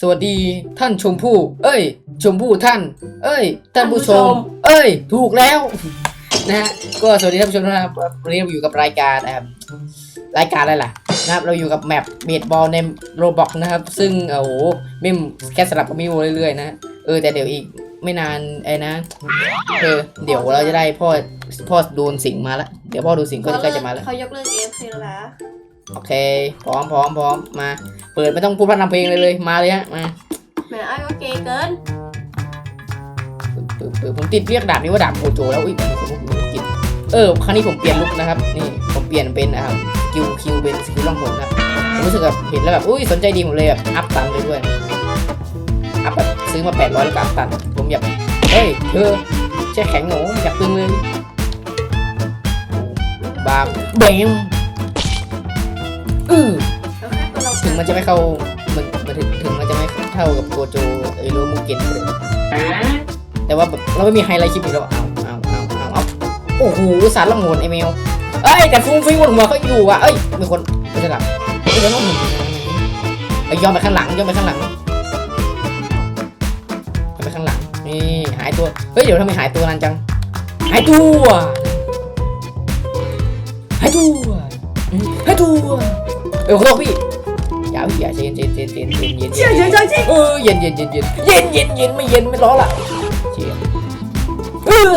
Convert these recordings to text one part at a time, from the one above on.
สวัสดีท่านชมพู่ เอ้ย ชมพู่ท่าน เอ้ย ท่านผู้ชม เอ้ย ถูกแล้ว นะฮะ ก็สวัสดีท่านผู้ชมนะครับ วันนี้เราอยู่กับรายการนะครับ รายการอะไรล่ะ นะครับ เราอยู่กับแมปเบสบอลในโรบอกนะครับ ซึ่งโอ้โหมิมแค่สลับกับมิวเรื่อยๆนะ เออ แต่เดี๋ยวอีกไม่นานไอ้นะ เออ เดี๋ยวเราจะได้พ่อ พ่อโดนสิงมาแล้วเดี๋ยวพ่อโดนสิงก็จะใกล้จะมาแล้วเขายกเลิก AFK แล้วนะโอเค พร้อมพร้อมพร้อมมา เปิดไม่ต้องพูดพร่ำทำเพลงเลยเลยมาเลยฮะมาแหมไอ้ก็เกย์เกินปึ๊บปึ๊บผมติดเรียกดาบนี้ว่าดาบโคโจแล้วอุ้ยผมผมผมกินเออครั้งนี้ผมเปลี่ยนลุคนะครับนี่ผมเปลี่ยนเป็นนะครับคิวคิวเป็นสกิลล่องหนครับผมรู้สึกแบบเห็นแล้วแบบอุ้ยสนใจดีผมเลยแบบอัพตันเลยด้วยอัพแบบซื้อมา800แล้วก็อัพตันผมอยากเฮ้ยเธอแช่แข็งหนูอยากตึงเลยบาร์เบงอือ มันจะไม่เข้ามันมันถึงถึงมันจะไม่เท่ากับตัวโจไอโรมูเกนเลยแต่ว่าแบบเราไม่มีไฮไลท์คลิปอีกแล้วเอาเอาเอาเอาเอาโอ้โหสารละงนไอเมลเอ้ยแต่ฟุ้งฟิ้งบนหัวเขาอยู่อะเอ้ยมีคนไม่ใช่หลับเอ้ยเดี๋ยวน้องหนุ่มไอยอมไปข้างหลังยอมไปข้างหลังไปข้างหลังนี่หายตัวเฮ้ยเดี๋ยวทำไมหายตัวนานจังหายตัวหายตัวหายตัวเอ้ยขอโทษพี่ อย่าพี่อย่าเย็นเย็นเย็นเย็นเย็นเย็นเชื่อเชื่อเชื่อเชื่อเออเย็นเย็นเย็นเย็นเย็นเย็นเย็นไม่เย็นไม่ร้อนละเชียเออ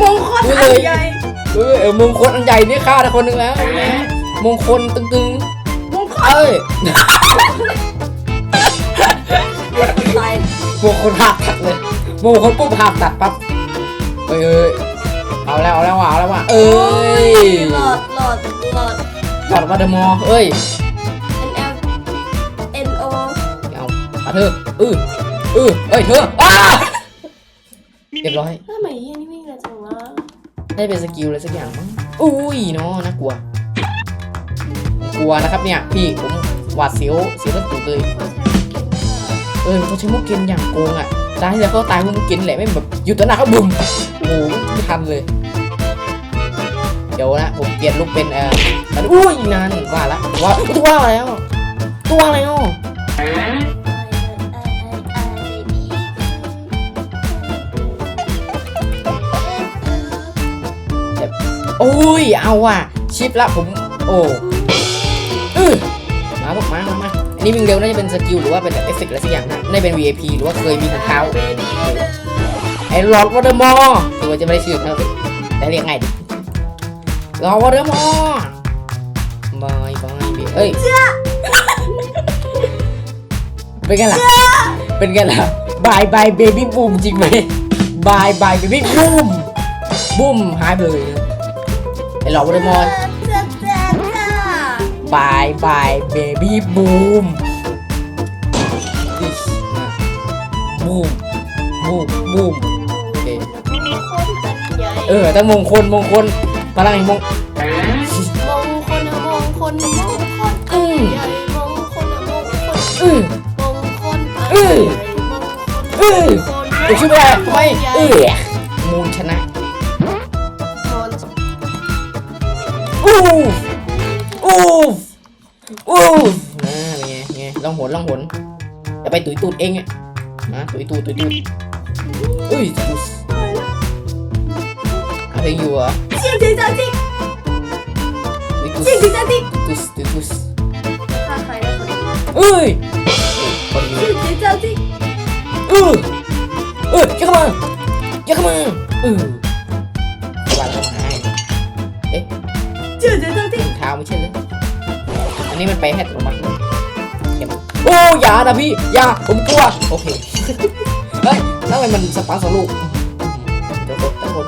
มงคลอันใหญ่เออเออมงคลอันใหญ่นี่ฆ่าได้คนหนึ่งแล้วมงคลตึงตึงมงคลเอ้ยตายมงคลหักตัดเลยมงคลปุ๊บหักตัดปั๊บเอ้ยเอ้ยเอาแล้วเอาแล้วว่ะเอาแล้วว่ะเอ้ยหลอดหลอดหลอด หลอดวัดเดอร์มอร์เอ้ย N L N O เอาเอาเธอเออเออเอ้ยเธออ้าเรียบร้อยทำไมเฮียนี่วิ่งเร็วจังวะได้เป็นสกิลอะไรสักอย่างมั้งอุ้ยเนาะน่ากลัว กลัวนะครับเนี่ยพี่ผมหวาดเสียวเสียวตั้งตูดเลยเออเขาใช้มุกเกนอย่างโกงอะตายที่แล้วเขาตายเพราะมุกเกนแหละไม่แบบอยู่ต่อหน้าเขาบุ้มโอ้โหไม่ทันเลย เดี๋ยวนะผมเปลี่ยนลุกเป็นเอ่อ มันอุ้ยนานว่าละว่าตัวแล้วตัวแล้วโอ้ยเอาว่ะชิปละผมโอ้อือมาบอกมามามาอันนี้วิ่งเร็วน่าจะเป็นสกิลหรือว่าเป็นแบบเอฟเฟกต์อะไรสักอย่างนะน่าเป็น VIP หรือว่าเคยมีของเท้าไอ้ลอร์ดวอเตอร์มอร์หรือว่าจะไม่ได้ชื่อเขาแต่เรียกง่ายดิลอร์ดวอเตอร์มอร์ บายบายเอ้ยเป็นไงล่ะเป็นไงล่ะบายบายเบบี้บูมจริงไหมบายบายเบบี้บูมบูมหายไปเลยนะไอ้ลอร์ดวอเตอร์มอร์จ้าจ้าจ้าบายบายเบบี้บูมบูมบูมบูมโอเคมงคลอันใหญ่เออแต่มงคลมงคลพลังแห่งมง อเดี๋ยวชื่อไม่ได้ทำไมเออมูลชนะอู้อู้อู้นะเป็นไงไงลองหนลองหนจะไปตุยตูดเองอะนะตุยตูดตุยตูดเอ้ยตุสอะไรอยู่อะเชี่ยจริงจังจริงตุยตุสจริงจิงจิงตุสตุยตุสฆ่าใครได้คนเอ้ยคนนี้จริงจริงจังจริงเออ เอออย่าเข้ามาอย่าเข้ามาเออวางเข้ามาให้จริงจริงจังจริงเท้าไม่ใช่เลยอันนี้มันไปให้อัตโนมัติเลยเข็มโอ้อย่านะพี่อย่าผมกลัวโอเคเฮ้ยแล้วทำไมมันสปาร์คสองลูกเดี๋ยวกดเดี๋ยวกด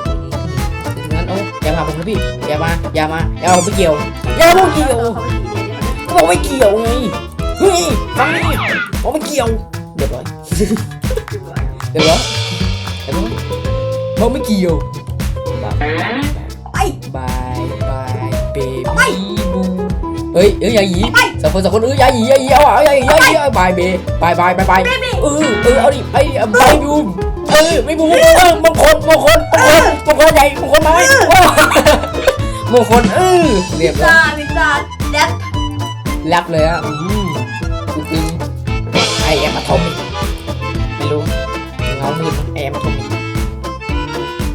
งั้นโอ้อย่ามาผมนะพี่อย่ามาอย่ามาอย่าเอาผมไปเกี่ยวอย่าเอาผมเกี่ยวก็บอกไม่เกี่ยวไงเฮ้ยฟังนี่บอกไม่เกี่ยวเรียบร้อย เรียบร้อยเรียบร้อยบอกไม่เกี่ยวบายไปบายบายเบบี้บูเฮ้ยเอ้ยอย่าหยีสองคนสองคนเอ้ยอย่าหยีอย่าหยีเอาอะเอาอย่าหยีอย่าหยีเอาบายเบบายบายบายบายเออเออเอาดิไอ้บายบูมเออไม่บูมเออมงคลมงคลมงคลมงคลใหญ่มงคลน้อยโอ้มงคลเออเรียบร้อยจ้าลิซ่าแดดแรปเลยอะอืมอะโทมิก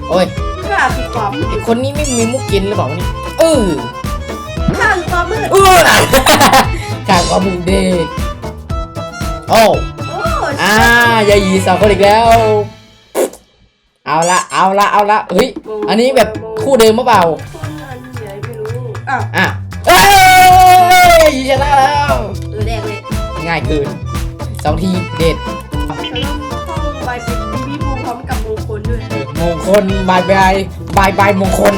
โอ้ยข้าคือความมืไอดคนนี้ไม่มีมุกกินหรือเปล่าวะเนี่ยเออข้าคือความมืดเออข้างความมือเด็กโอ้โอ้อ่ายายหยีสองคนอีกแล้ว เอาละเอาละเอาละเฮ้ยอันนี้แบบคู่เดิมหรือเปล่าคนอันใหญ่ไม่รู้อะอะเอ้ยชนะแล้วตัวแดงเลยง่ายเกินสองทีเด็ด มงคลบายบายบายบายมงคล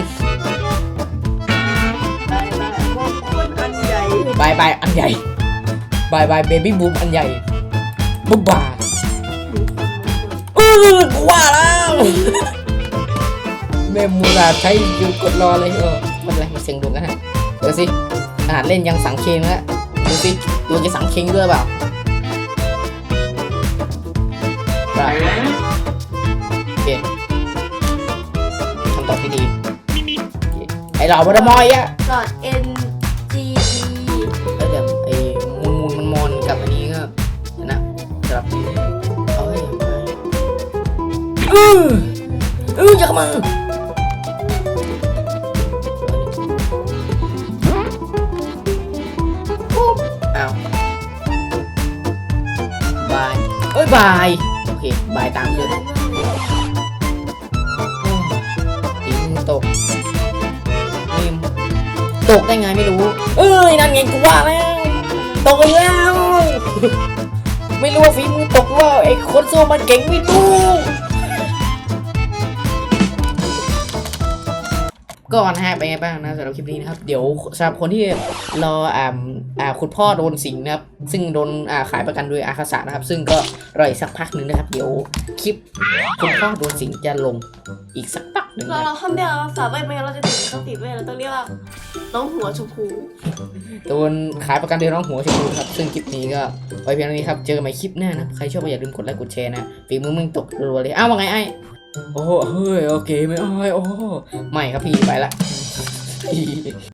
ไปไปมงคลอันใหญ่บายบายอันใหญ่บายบายเบบี้บูมอันใหญ่บุ๊บบาเออกูว่าแล้วแม่มูราใช้อยู่กดรอเลยเออมันอะไรมาเสียงดวงกันฮะเดี๋ยวสิอาหารเล่นยังสังเคงแล้วดูสิดวงจะสังเคงด้วยเปล่าไปโอเคไอเราบดมอยอะหลอด N G E แล้วแบบไอ้มูลมูลมันมอนกับอันนี้ก็นะสลับเอาให้เออเอออย่าเข้ามาอ้าวบายเอ้ยบายโอเคบายตามเพื่อนตีมือตกนี่ ตกได้ไงไม่รู้ เอ้ยนั่นไงกูว่าแล้ว ตกแล้ว ไม่รู้ว่าฝีมือตกว่าไอ้คนโซมันเก่งไม่รู้ ก็นะฮะเป็นไงบ้างนะสำหรับคลิปนี้นะครับ เดี๋ยวสำหรับคนที่รออ่าอ่าคุณพ่อโดนสิงนะครับ ซึ่งโดนอ่าขายประกันโดยอาคาสะนะครับ ซึ่งก็รออีกสักพักหนึ่งนะครับ เดี๋ยวคลิปคุณพ่อโดนสิงจะลงอีกสักพักหนึ่งเรานะเราห้ามเรียกเราสาวไม่งั้นเราจะถึงเขาติดเว้ยเราต้องเรียกว่าน้องหัวชมพูโดนขายประกันโดยน้องหัวชมพูครับซึ่งคลิปนี้ก็ไว้เพียงเท่านี้ครับเจอกันใหม่คลิปหน้านะใครชอบก็อย่าลืมกดไลค์กดแชร์นะฝีมือมึงตกรัวๆเลยอ้าวว่าไงไอ้ โอ้เฮ้ยโอเคไหมอ้อยโอ้ไม่ครับพี่ไปละ